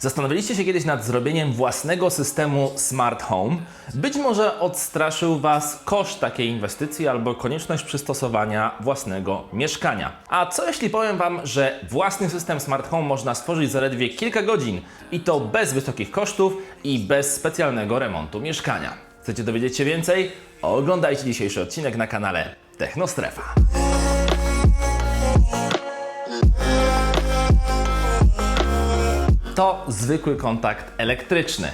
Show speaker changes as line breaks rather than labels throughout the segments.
Zastanawialiście się kiedyś nad zrobieniem własnego systemu Smart Home? Być może odstraszył Was koszt takiej inwestycji albo konieczność przystosowania własnego mieszkania. A co jeśli powiem Wam, że własny system Smart Home można stworzyć zaledwie kilka godzin i to bez wysokich kosztów i bez specjalnego remontu mieszkania? Chcecie dowiedzieć się więcej? Oglądajcie dzisiejszy odcinek na kanale Technostrefa. To zwykły kontakt elektryczny,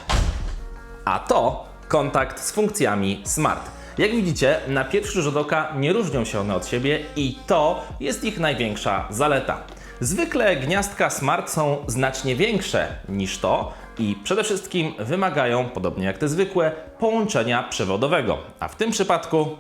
a to kontakt z funkcjami smart. Jak widzicie, na pierwszy rzut oka nie różnią się one od siebie i to jest ich największa zaleta. Zwykle gniazdka smart są znacznie większe niż to i przede wszystkim wymagają, podobnie jak te zwykłe, połączenia przewodowego, a w tym przypadku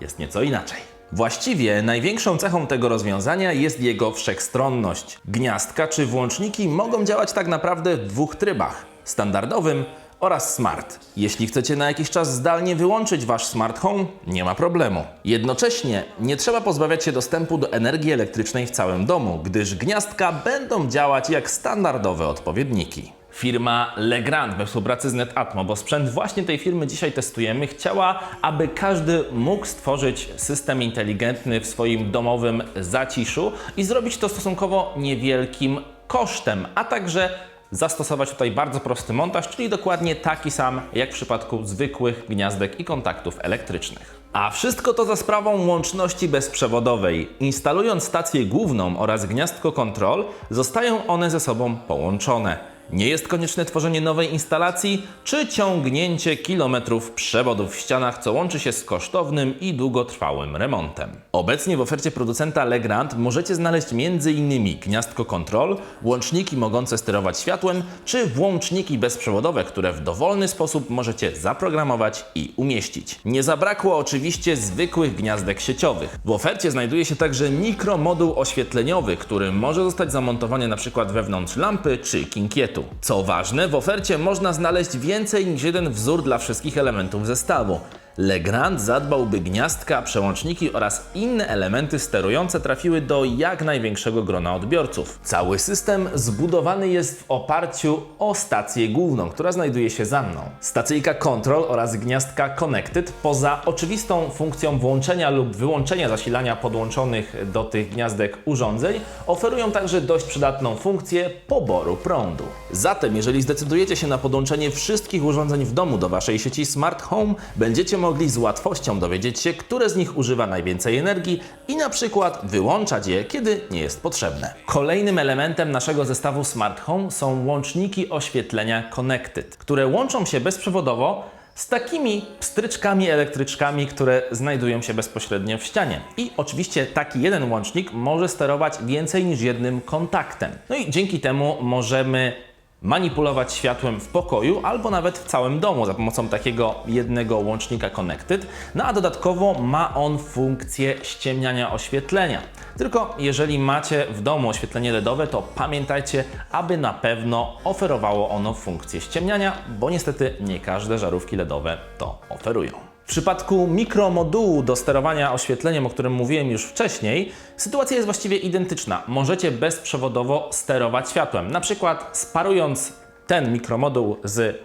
jest nieco inaczej. Właściwie największą cechą tego rozwiązania jest jego wszechstronność. Gniazdka czy włączniki mogą działać tak naprawdę w dwóch trybach: standardowym oraz smart. Jeśli chcecie na jakiś czas zdalnie wyłączyć wasz smart home, nie ma problemu. Jednocześnie nie trzeba pozbawiać się dostępu do energii elektrycznej w całym domu, gdyż gniazdka będą działać jak standardowe odpowiedniki. Firma Legrand we współpracy z NetAtmo, bo sprzęt właśnie tej firmy dzisiaj testujemy, chciała, aby każdy mógł stworzyć system inteligentny w swoim domowym zaciszu i zrobić to stosunkowo niewielkim kosztem, a także zastosować tutaj bardzo prosty montaż, czyli dokładnie taki sam jak w przypadku zwykłych gniazdek i kontaktów elektrycznych. A wszystko to za sprawą łączności bezprzewodowej. Instalując stację główną oraz gniazdko kontrol, zostają one ze sobą połączone. Nie jest konieczne tworzenie nowej instalacji czy ciągnięcie kilometrów przewodów w ścianach, co łączy się z kosztownym i długotrwałym remontem. Obecnie w ofercie producenta Legrand możecie znaleźć m.in. gniazdko kontrol, łączniki mogące sterować światłem, czy włączniki bezprzewodowe, które w dowolny sposób możecie zaprogramować i umieścić. Nie zabrakło oczywiście zwykłych gniazdek sieciowych. W ofercie znajduje się także mikromoduł oświetleniowy, który może zostać zamontowany np. wewnątrz lampy czy kinkietu. Co ważne, w ofercie można znaleźć więcej niż jeden wzór dla wszystkich elementów zestawu. Legrand zadbał, by gniazdka, przełączniki oraz inne elementy sterujące trafiły do jak największego grona odbiorców. Cały system zbudowany jest w oparciu o stację główną, która znajduje się za mną. Stacyjka Control oraz gniazdka Connected, poza oczywistą funkcją włączenia lub wyłączenia zasilania podłączonych do tych gniazdek urządzeń, oferują także dość przydatną funkcję poboru prądu. Zatem, jeżeli zdecydujecie się na podłączenie wszystkich urządzeń w domu do Waszej sieci Smart Home, będziecie mogli z łatwością dowiedzieć się, które z nich używa najwięcej energii i na przykład wyłączać je, kiedy nie jest potrzebne. Kolejnym elementem naszego zestawu Smart Home są łączniki oświetlenia Connected, które łączą się bezprzewodowo z takimi pstryczkami elektryczkami, które znajdują się bezpośrednio w ścianie. I oczywiście taki jeden łącznik może sterować więcej niż jednym kontaktem. No i dzięki temu możemy manipulować światłem w pokoju albo nawet w całym domu za pomocą takiego jednego łącznika Connected. No a dodatkowo ma on funkcję ściemniania oświetlenia. Tylko jeżeli macie w domu oświetlenie LEDowe, to pamiętajcie, aby na pewno oferowało ono funkcję ściemniania, bo niestety nie każde żarówki LEDowe to oferują. W przypadku mikromodułu do sterowania oświetleniem, o którym mówiłem już wcześniej, sytuacja jest właściwie identyczna. Możecie bezprzewodowo sterować światłem, na przykład sparując ten mikromoduł z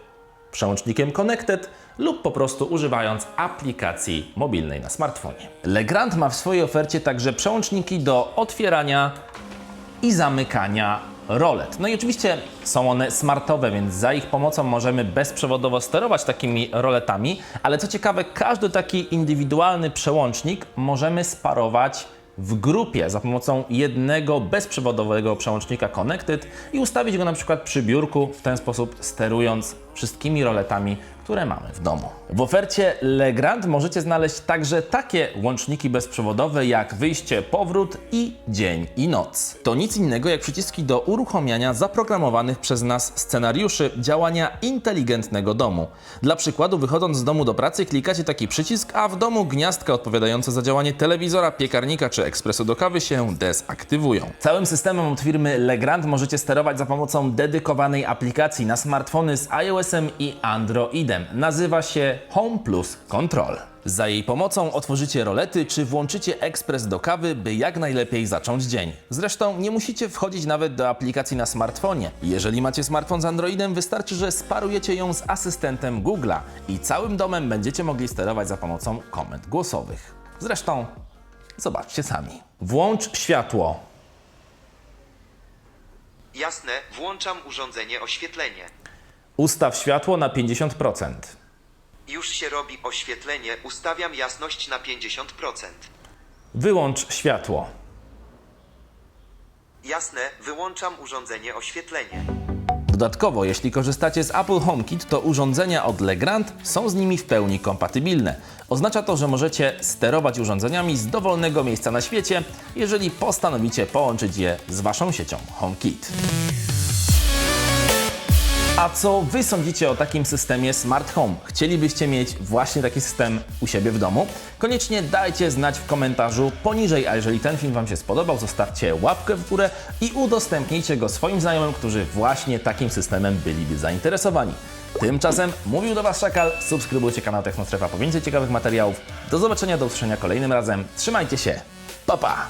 przełącznikiem Connected lub po prostu używając aplikacji mobilnej na smartfonie. Legrand ma w swojej ofercie także przełączniki do otwierania i zamykania rolet. No i oczywiście są one smartowe, więc za ich pomocą możemy bezprzewodowo sterować takimi roletami, ale co ciekawe, każdy taki indywidualny przełącznik możemy sparować w grupie za pomocą jednego bezprzewodowego przełącznika Connected i ustawić go na przykład przy biurku, w ten sposób sterując wszystkimi roletami, które mamy w domu. W ofercie Legrand możecie znaleźć także takie łączniki bezprzewodowe jak wyjście, powrót i dzień i noc. To nic innego jak przyciski do uruchamiania zaprogramowanych przez nas scenariuszy działania inteligentnego domu. Dla przykładu, wychodząc z domu do pracy, klikacie taki przycisk, a w domu gniazdka odpowiadające za działanie telewizora, piekarnika czy ekspresu do kawy się dezaktywują. Całym systemem od firmy Legrand możecie sterować za pomocą dedykowanej aplikacji na smartfony z iOS-em i Androidem. Nazywa się Home Plus Control. Za jej pomocą otworzycie rolety czy włączycie ekspres do kawy, by jak najlepiej zacząć dzień. Zresztą nie musicie wchodzić nawet do aplikacji na smartfonie. Jeżeli macie smartfon z Androidem, wystarczy, że sparujecie ją z asystentem Google'a i całym domem będziecie mogli sterować za pomocą komend głosowych. Zresztą zobaczcie sami. Włącz światło.
Jasne, włączam urządzenie oświetlenie.
Ustaw światło na 50%.
Już się robi oświetlenie, ustawiam jasność na 50%.
Wyłącz światło.
Jasne, wyłączam urządzenie oświetlenie.
Dodatkowo, jeśli korzystacie z Apple HomeKit, to urządzenia od Legrand są z nimi w pełni kompatybilne. Oznacza to, że możecie sterować urządzeniami z dowolnego miejsca na świecie, jeżeli postanowicie połączyć je z waszą siecią HomeKit. A co Wy sądzicie o takim systemie Smart Home? Chcielibyście mieć właśnie taki system u siebie w domu? Koniecznie dajcie znać w komentarzu poniżej, a jeżeli ten film Wam się spodobał, zostawcie łapkę w górę i udostępnijcie go swoim znajomym, którzy właśnie takim systemem byliby zainteresowani. Tymczasem mówił do Was Szakal, subskrybujcie kanał Technostrefa po więcej ciekawych materiałów. Do zobaczenia, do usłyszenia kolejnym razem. Trzymajcie się, pa pa!